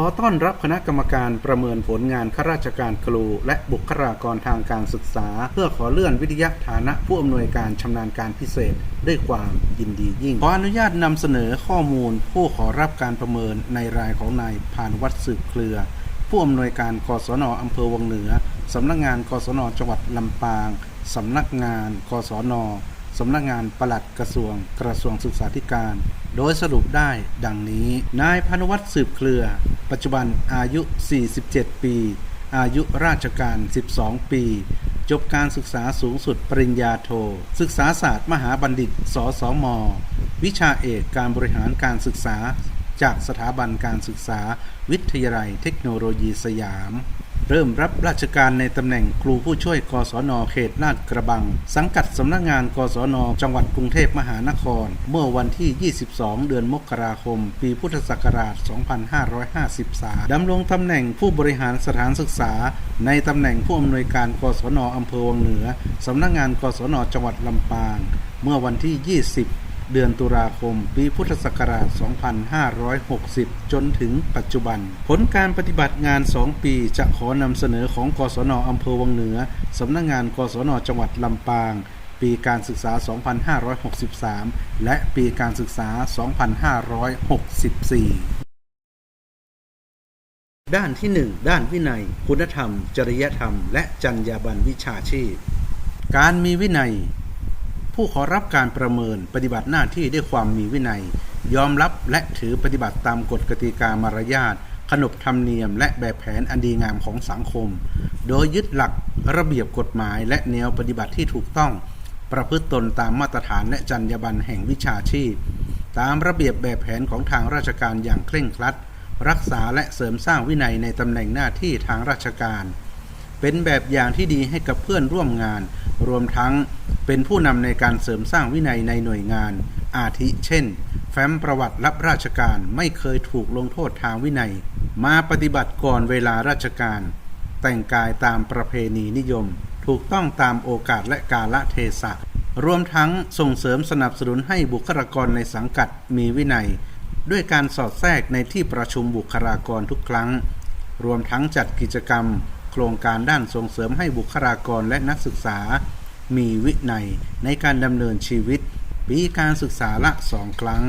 อต้อนรับคณะกรรมการประเมินผลงานข้าราชการครู และบุคลากรทางการศึกษา เพื่อขอเลื่อนวิทยาฐานะผู้อำนวยการชำนาญการพิเศษด้วยความยินดียิ่ง ขออนุญาตนำเสนอข้อมูลผู้ขอรับการประเมินในรายของนายพานวัดสืบเครือ ผู้อำนวยการกศนอำเภอวังเหนือสำนักงานกศนจังหวัดลำปางสำนักงานกศนสำนักงานปลัดกระทรวง กระทรวงศึกษาธิการ โดยสรุปได้ดังนี้ นายพานุวัฒน์สืบเครือ ปัจจุบันอายุ 47 ปี อายุราชการ 12 ปี จบการศึกษาสูงสุดปริญญาโท ศึกษาศาสตร์มหาบัณฑิต สสม วิชาเอกการบริหารการศึกษา จากสถาบันการศึกษา วิทยาลัยเทคโนโลยีสยาม เริ่มรับราชการในตำแหน่งครูผู้ช่วยกศนเขตลาดกระบัง สังกัดสำนักงานกศนจังหวัดกรุงเทพมหานคร เมื่อวันที่ 22 เดือนมกราคม ปีพุทธศักราช 2553 ดำรงตำแหน่งผู้บริหารสถานศึกษา ในตำแหน่งผู้อำนวยการกศนอำเภอวังเหนือสำนักงานกศนจังหวัดลำปาง เมื่อวันที่ 20 เดือนตุลาคม ปีพุทธศักราช 2560 จนถึงปัจจุบัน ผลการปฏิบัติงาน 2 ปีจะขอนำเสนอของกศนอำเภอวังเหนือ สำนักงานกศนจังหวัดลำปาง ปีการศึกษา 2563 และปีการศึกษา 2564ด้านที่ 1 ด้านวินัย คุณธรรม จริยธรรม และจรรยาบรรณวิชาชีพ การมีวินัย ผู้ขอรับการประเมินปฏิบัติหน้าที่ด้วยความมีวินัย ยอมรับและถือปฏิบัติตามกฎกติกามารยาทขนบธรรมเนียม และแบบแผนอันดีงามของสังคม โดยยึดหลักระเบียบกฎหมาย และแนวปฏิบัติที่ถูกต้อง ประพฤติตนตามมาตรฐานและจรรยาบรรณแห่งวิชาชีพ ตามระเบียบแบบแผนของทางราชการอย่างเคร่งครัด รักษาและเสริมสร้างวินัยในตำแหน่งหน้าที่ทางราชการ เป็นแบบอย่างที่ดีให้กับเพื่อนร่วมงาน รวมทั้งเป็นผู้นำในการเสริมสร้างวินัยในหน่วยงาน อาทิเช่น แฟ้มประวัติรับราชการไม่เคยถูกลงโทษทางวินัย มาปฏิบัติก่อนเวลาราชการ แต่งกายตามประเพณีนิยม ถูกต้องตามโอกาสและกาลเทศะ รวมทั้งส่งเสริมสนับสนุนให้บุคลากรในสังกัดมีวินัย ด้วยการสอดแทรกในที่ประชุมบุคลากรทุกครั้ง รวมทั้งจัดกิจกรรม โครงการด้านส่งเสริมให้บุคลากรและนักศึกษา มีวินัยในการดำเนินชีวิต ปีการศึกษาละสองครั้ง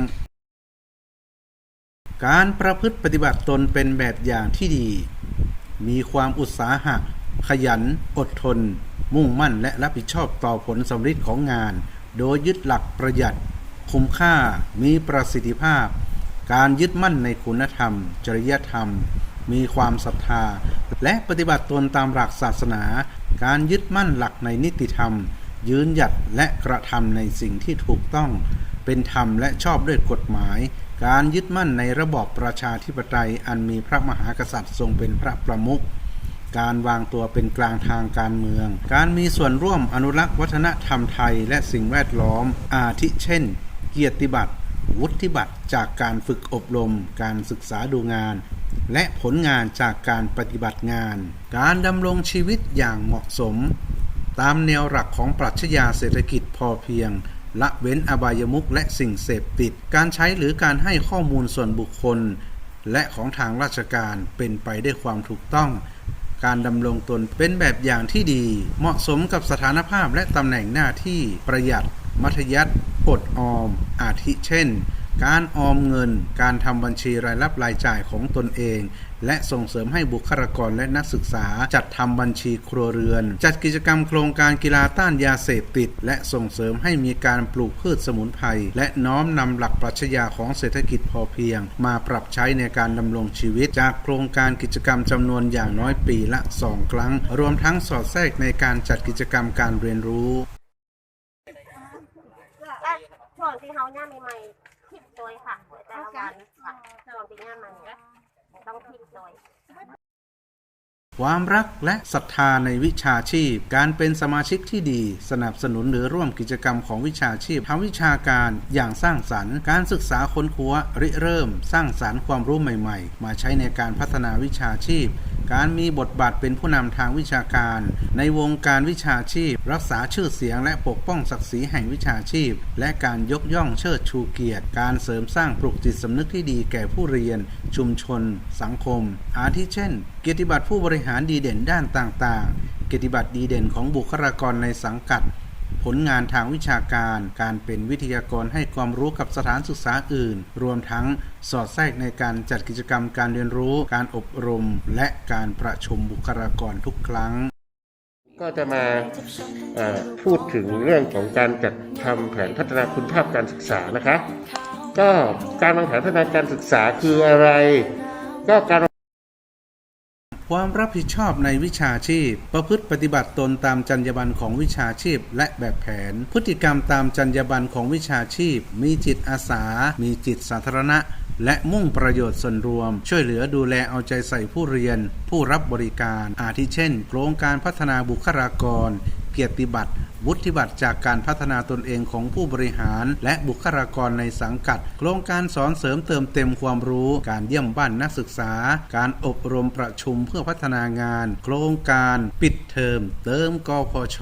การประพฤติปฏิบัติตนเป็นแบบอย่างที่ดี มีความอุตสาหะ ขยัน อดทน มุ่งมั่นและรับผิดชอบต่อผลสำเร็จของงาน โดยยึดหลักประหยัด คุ้มค่า มีประสิทธิภาพ การยึดมั่นในคุณธรรม จริยธรรม มีความศรัทธา และปฏิบัติตนตามหลักศาสนา การยึดมั่นหลักในนิติธรรม ยืนหยัดและกระทำในสิ่งที่ถูกต้อง เป็นธรรมและชอบด้วยกฎหมาย การยึดมั่นในระบอบประชาธิปไตยอันมีพระมหากษัตริย์ทรงเป็นพระประมุขการวางตัวเป็นกลางทางการเมือง การมีส่วนร่วมอนุรักษ์วัฒนธรรมไทยและสิ่งแวดล้อม อาทิเช่น เกียรติบัตร วุฒิบัตรจากการฝึกอบรม การศึกษาดูงาน และผลงานจากการปฏิบัติงาน การดำรงชีวิตอย่างเหมาะสม ตามแนวหลักของปรัชญาเศรษฐกิจพอเพียง ละเว้นอบายมุขและสิ่งเสพติด การใช้หรือการให้ข้อมูลส่วนบุคคล และของทางราชการเป็นไปได้วยความถูกต้อง การดำรงตนเป็นแบบอย่างที่ดี เหมาะสมกับสถานภาพและตำแหน่งหน้าที่ประหยัด มัธยัติอดออม อาทิเช่น การออมเงิน การทำบัญชีรายรับรายจ่ายของตนเอง และส่งเสริมให้บุคลากรและนักศึกษา จัดทำบัญชีครัวเรือน จัดกิจกรรมโครงการกีฬาต้านยาเสพติด และส่งเสริมให้มีการปลูกพืชสมุนไพรและน้อมนำหลักปรัชญาของเศรษฐกิจพอเพียง มาปรับใช้ในการดำรงชีวิต จากโครงการกิจกรรมจำนวนอย่างน้อยปีละสองครั้ง รวมทั้งสอดแทรกในการจัดกิจกรรมการเรียนรู้ช่วงที่เขาย่าใหม่ๆ โดยค่ะแต่ละวันค่ะช่วงที่ย่ามันเนี่ยต้องทิปโดยความรักและศรัทธาในวิชาชีพ การเป็นสมาชิกที่ดี สนับสนุนหรือร่วมกิจกรรมของวิชาชีพทางวิชาการอย่างสร้างสรรค์ การศึกษาค้นคว้าริเริ่ม สร้างสารรค์ความรู้ใหม่ ๆ มาใช้ในการพัฒนาวิชาชีพ การมีบทบาทเป็นผู้นำทางวิชาการ ในวงการวิชาชีพ รักษาชื่อเสียงและปกป้องศักดิ์ศรีแห่งวิชาชีพ และการยกย่องเชิดชูเกียรติ การเสริมสร้างปลุกจิตสำนึกที่ดีแก่ผู้เรียน ชุมชน สังคม อาทิเช่น เกียรติบัตรผู้บริหารดีเด่นด้านต่างๆ เกียรติบัตรดีเด่นของบุคลากรในสังกัด ผลงานทางวิชาการ การเป็นวิทยากรให้ความรู้กับสถานศึกษาอื่น รวมทั้งสอดแทรกในการจัดกิจกรรมการเรียนรู้ การอบรม และการประชุมบุคลากรทุกครั้ง ก็จะมาพูดถึงเรื่องของการจัดทำแผนพัฒนาคุณภาพการศึกษานะคะ ก็การวางแผนพัฒนาการศึกษาคืออะไร ก็การ ความรับผิดชอบในวิชาชีพ ประพฤติปฏิบัติตนตามจรรยาบรรณของวิชาชีพ และแบบแผน พฤติกรรมตามจรรยาบรรณของวิชาชีพ มีจิตอาสา มีจิตสาธารณะ และมุ่งประโยชน์ส่วนรวม ช่วยเหลือดูแลเอาใจใส่ผู้เรียน ผู้รับบริการ อาทิเช่น โครงการพัฒนาบุคลากร กียรติบัตรวุฒิบัตรจากการพัฒนาตนเองของผู้บริหาร และบุคลากรในสังกัด โครงการสอนเสริมเติมเต็มความรู้ การเยี่ยมบ้านนักศึกษา การอบรมประชุมเพื่อพัฒนางาน โครงการปิดเทอมเติมกพช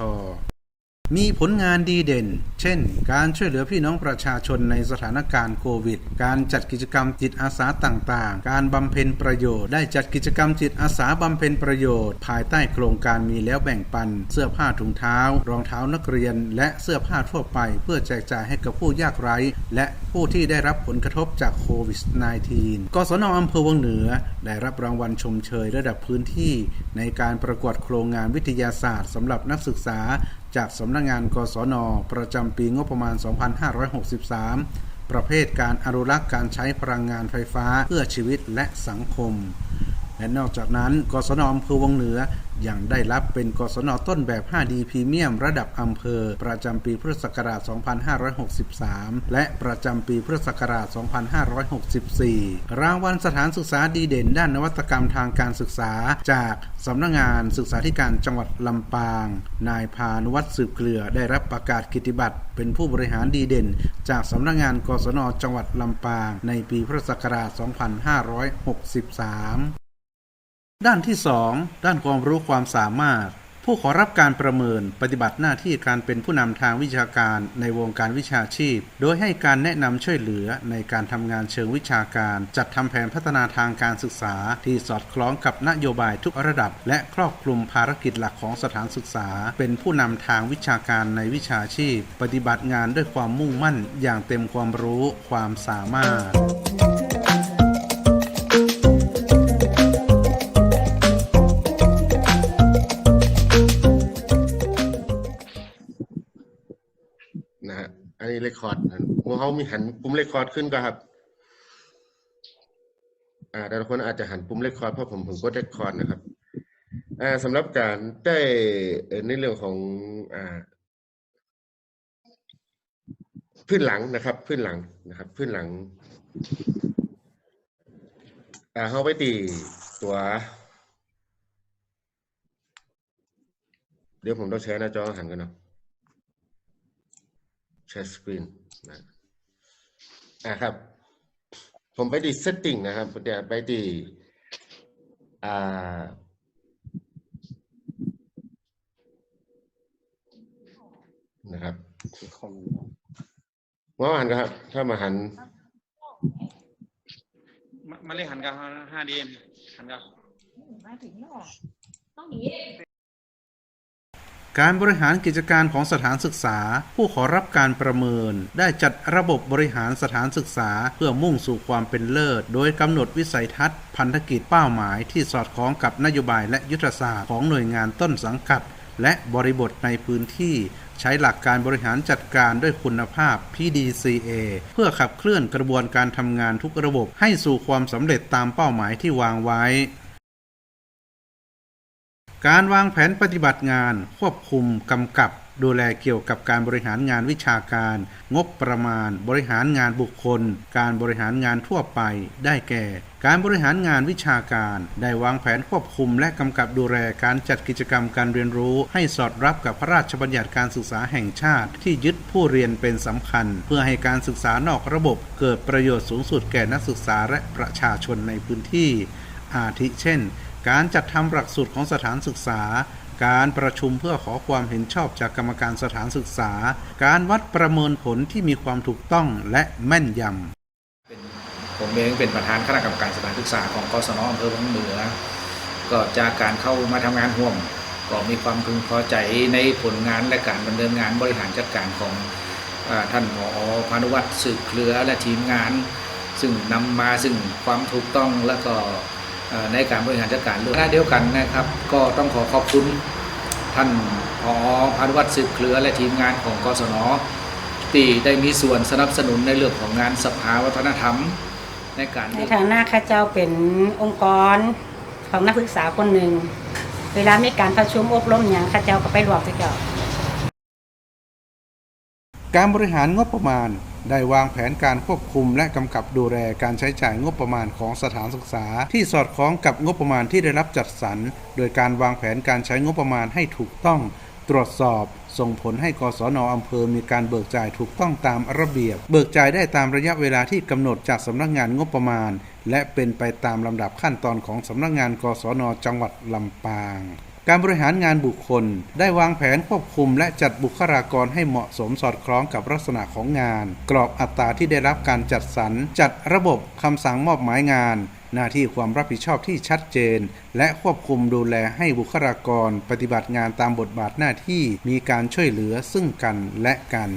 มีผลงานดีเด่น เช่น การช่วยเหลือพี่น้องประชาชนในสถานการณ์โควิด การจัดกิจกรรมจิตอาสาต่างๆ การบำเพ็ญประโยชน์ ได้จัดกิจกรรมจิตอาสาบำเพ็ญประโยชน์ ภายใต้โครงการมีแล้วแบ่งปัน เสื้อผ้าถุงเท้า รองเท้านักเรียน และเสื้อผ้าทั่วไป เพื่อแจกจ่ายให้กับผู้ยากไร้ และผู้ที่ได้รับผลกระทบจากโควิด -19 กศนอำเภอวังเหนือ ได้รับรางวัลชมเชยระดับพื้นที่ ในการประกวดโครงงานวิทยาศาสตร์สำหรับนักศึกษา จากสำนักงงานกศน ประจำปีงบประมาณ 2563 ประเภทการอนุรักษ์การใช้พลังงานไฟฟ้าเพื่อชีวิตและสังคม และนอกจากนั้นกศนอำเภอวังเหนือยังได้รับเป็นกศนต้นแบบ 5D พรีเมียมระดับอำเภอ ประจำปีพุทธศักราช 2563 และประจำปีพุทธศักราช 2564 รางวัลสถานศึกษาดีเด่นด้านนวัตกรรมทางการศึกษา จากสำนักงงานศึกษาธิการจังหวัดลำปาง นายพานุวัฒน์สืบเกลือได้รับประกาศกิตติบัตรเป็นผู้บริหารดีเด่น จากสำนักงงานกศนจังหวัดลำปาง ในปีพุทธศักราช 2563 ด้านที่ 2 ด้านความรู้ความสามารถ ผู้ขอรับการประเมินปฏิบัติหน้าที่การเป็นผู้นำทางวิชาการในวงการวิชาชีพ โดยให้การแนะนำช่วยเหลือในการทำงานเชิงวิชาการ จัดทำแผนพัฒนาทางการศึกษา ที่สอดคล้องกับนโยบายทุกระดับ และครอบคลุมภารกิจหลักของสถานศึกษา เป็นผู้นำทางวิชาการในวิชาชีพ ปฏิบัติงานด้วยความมุ่งมั่นอย่างเต็มความรู้ความสามารถ อันนี้เรคคอร์ดพวกเขามีหันปุ่มเรคคอร์ดขึ้นก็ครับอ่าแต่ละคนอาจจะหันปุ่มเรคคอร์ดเพราะผมผมกดเรคคอร์ดนะครับอ่าสำหรับการได้ในเรื่องของอ่าพื้นหลังนะครับ พื้นหลังนะครับ พื้นหลังอ่าเขาไปตีตัว เดี๋ยวผมต้องแชร์หน้าจอหันกันเนาะ แชร์สกรีนนะอ่าครับ ผมไปที่ setting นะครับเดี๋ยวไปที่อ่านะครับว่าหันครับ ถ้ามาหันมามาเลยหันกับห้าดีหันกับ การบริหารกิจการของสถานศึกษา ผู้ขอรับการประเมิน ได้จัดระบบบริหารสถานศึกษาเพื่อมุ่งสู่ความเป็นเลิศ โดยกำหนดวิสัยทัศน์ พันธกิจเป้าหมายที่สอดคล้องกับนโยบายและยุทธศาสตร์ของหน่วยงานต้นสังกัด และบริบทในพื้นที่ใช้หลักการบริหารจัดการด้วยคุณภาพ PDCA เพื่อขับเคลื่อนกระบวนการทำงานทุกระบบให้สู่ความสำเร็จตามเป้าหมายที่วางไว้ การวางแผนปฏิบัติงาน ควบคุมกำกับ ดูแลเกี่ยวกับการบริหารงานวิชาการ งบประมาณ บริหารงานบุคคล การบริหารงานทั่วไป ได้แก่ การบริหารงานวิชาการ ได้วางแผนควบคุม และกำกับดูแลการจัดกิจกรรมการเรียนรู้ ให้สอดรับกับพระราชบัญญัติการศึกษาแห่งชาติ ที่ยึดผู้เรียนเป็นสำคัญ เพื่อให้การศึกษานอกระบบ เกิดประโยชน์สูงสุดแก่นักศึกษาและประชาชนในพื้นที่ อาทิเช่น การจัดทำหลักสูตรของสถานศึกษา การประชุมเพื่อขอความเห็นชอบจากกรรมการสถานศึกษา การวัดประเมินผลที่มีความถูกต้องและแม่นยำผมเองเป็นประธานคณะกรรมการสถานศึกษาของกศนอำเภอวังเหนือ ก็จากการเข้ามาทำงานร่วมก็มีความพึงพอใจในผลงานและการดำเนินงานบริหารจัดการของอท่านผอพานุวัฒน์สืบเครือและทีมงาน ซึ่งนำมาซึ่งความถูกต้องและก็ ในการบริหารจัดการเรื่องหน้าเดียวกันนะครับ ก็ต้องขอขอบคุณท่านผอพานุวัฒน์สืบเครือและทีมงานของกศนที่ได้มีส่วนสนับสนุนในเรื่องของงานสภาวัฒนธรรม ในการในฐานะข้าเจ้าเป็นองค์กรของนักศึกษาคนหนึ่ง เวลามีการประชุมอบรมอย่างข้าเจ้าก็ไปรวมเจ้าการบริหารงบประมาณ ได้วางแผนการควบคุมและกำกับดูแลการใช้จ่ายงบประมาณของสถานศึกษา ที่สอดคล้องกับงบประมาณที่ได้รับจัดสรร โดยการวางแผนการใช้งบประมาณให้ถูกต้อง ตรวจสอบ ส่งผลให้กศนอำเภอมีการเบิกจ่ายถูกต้องตามระเบียบ เบิกจ่ายได้ตามระยะเวลาที่กำหนดจากสำนักงานงบประมาณ และเป็นไปตามลำดับขั้นตอนของสำนักงานกศนจังหวัดลำปาง การบริหารงานบุคคล ได้วางแผนควบคุม และจัดบุคลากรให้เหมาะสมสอดคล้องกับลักษณะของงาน กรอบอัตราที่ได้รับการจัดสรร จัดระบบคำสั่งมอบหมายงาน หน้าที่ความรับผิดชอบที่ชัดเจน และควบคุมดูแลให้บุคลากร ปฏิบัติงานตามบทบาทหน้าที่มีการช่วยเหลือซึ่งกันและกัน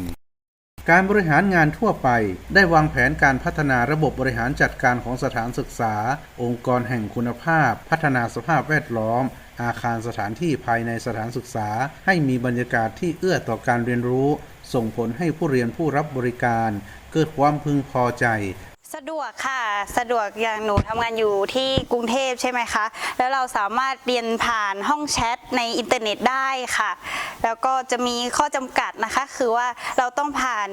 การบริหารงานทั่วไปได้วางแผนการพัฒนาระบบบริหารจัดการของสถานศึกษา องค์กรแห่งคุณภาพ พัฒนาสภาพแวดล้อม อาคารสถานที่ภายในสถานศึกษา ให้มีบรรยากาศที่เอื้อต่อการเรียนรู้ ส่งผลให้ผู้เรียนผู้รับบริการ เกิดความพึงพอใจสะดวกค่ะ สะดวกอย่างหนูทำงานอยู่ที่กรุงเทพใช่ไหมคะ แล้วเราสามารถเรียนผ่านห้องแชทในอินเทอร์เน็ตได้ค่ะ แล้วก็จะมีข้อจำกัดนะคะ คือว่าเราต้องผ่าน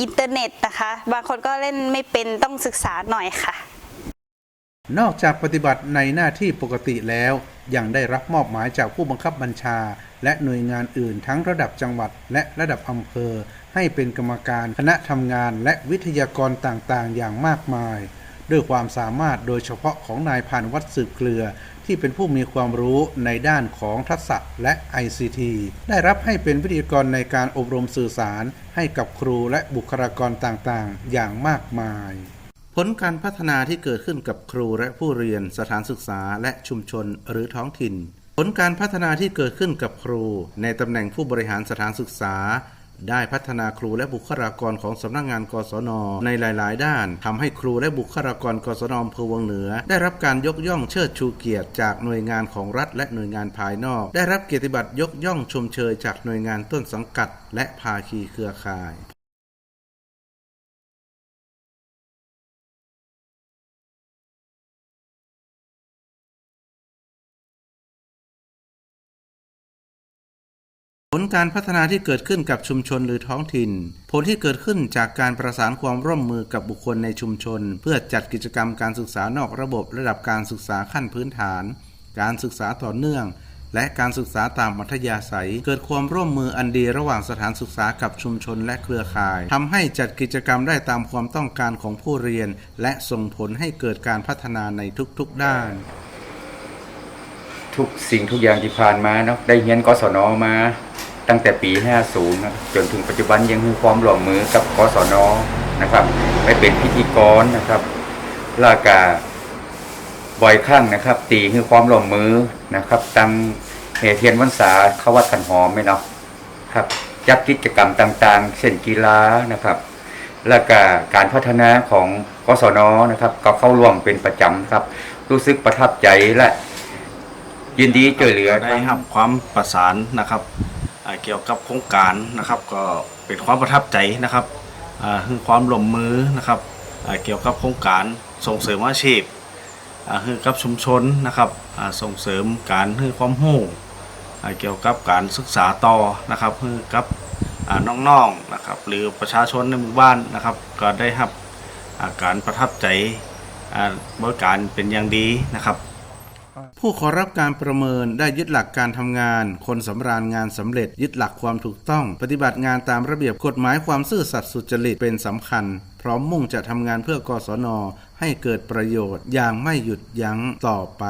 อินเทอร์เน็ตนะคะ บางคนก็เล่นไม่เป็นต้องศึกษาหน่อยค่ะ นอกจากปฏิบัติในหน้าที่ปกติแล้ว ยังได้รับมอบหมายจากผู้บังคับบัญชา และหน่วยงานอื่นทั้งระดับจังหวัด และระดับอำเภอ ให้เป็นกรรมการคณะทำงานและวิทยากรต่างๆ อย่างมากมาย ด้วยความสามารถโดยเฉพาะของนายพานวัดสืบเกลือ ที่เป็นผู้มีความรู้ในด้านของทักษะและ ICT ได้รับให้เป็นวิทยากรในการอบรมสื่อสาร ให้กับครูและบุคลากรต่างๆ อย่างมากมาย ผลการพัฒนาที่เกิดขึ้นกับครูและผู้เรียนสถานศึกษาและชุมชนหรือท้องถิ่น ผลการพัฒนาที่เกิดขึ้นกับครู ในตำแหน่งผู้บริหารสถานศึกษา ได้พัฒนาครูและบุคลากรของสำนักงานกศน ในหลาย ๆ ด้านทำให้ครูและบุคลากรกศนอำเภอวังเหนือ ได้รับการยกย่องเชิดชูเกียรติจากหน่วยงานของรัฐและหน่วยงานภายนอก ได้รับเกียรติบัตรยกย่องชมเชยจากหน่วยงานต้นสังกัด และภาคีเครือข่าย ผลการพัฒนาที่เกิดขึ้นกับชุมชนหรือท้องถิ่น ผลที่เกิดขึ้นจากการประสานความร่วมมือกับบุคคลในชุมชน เพื่อจัดกิจกรรมการศึกษานอกระบบระดับการศึกษาขั้นพื้นฐาน การศึกษาต่อเนื่อง และการศึกษาตามมัธยาศัย เกิดความร่วมมืออันดีระหว่างสถานศึกษากับชุมชนและเครือข่ายทำให้จัดกิจกรรมได้ตามความต้องการของผู้เรียน และส่งผลให้เกิดการพัฒนาในทุกๆด้านทุกสิ่งทุกอย่างที่ผ่านมาเนาะได้เรียนกศนมา ตั้งแต่ปี 50นะจนถึงปัจจุบันยังมีความร่วมมือกับกศนนะครับไปเป็นพิธีกรนะครับลากาบ่อยครั้งนะครับ ตีคือความร่วมมือนะครับ ตั้งเหตุเทียนวันษาเข้าวัดขันหอมไหมเนาะครับจัดกิจกรรมต่างๆ เช่นกีฬานะครับและกการพัฒนาของกศนนะครับ ก็เข้าร่วมเป็นประจำครับ รู้สึกประทับใจและยินดีช่วยเหลือได้รับความประสานนะครับ เกี่ยวกับโครงการนะครับ ก็เป็นความประทับใจนะครับคือความร่วมมือนะครับเกี่ยวกับโครงการส่งเสริมอาชีพคือกับชุมชนนะครับส่งเสริมการคือความรู้เกี่ยวกับการศึกษาต่อนะครับคือกับน้องๆนะครับหรือประชาชนในหมู่บ้านนะครับ ก็ได้รับการประทับใจบริการเป็นอย่างดีนะครับ ผู้ขอรับการประเมินได้ยึดหลักการทำงาน คนสำราญงานสำเร็จ ยึดหลักความถูกต้อง ปฏิบัติงานตามระเบียบกฎหมายความซื่อสัตย์สุจริตเป็นสำคัญ พร้อมมุ่งจะทำงานเพื่อกศนให้เกิดประโยชน์อย่างไม่หยุดยั้งต่อไป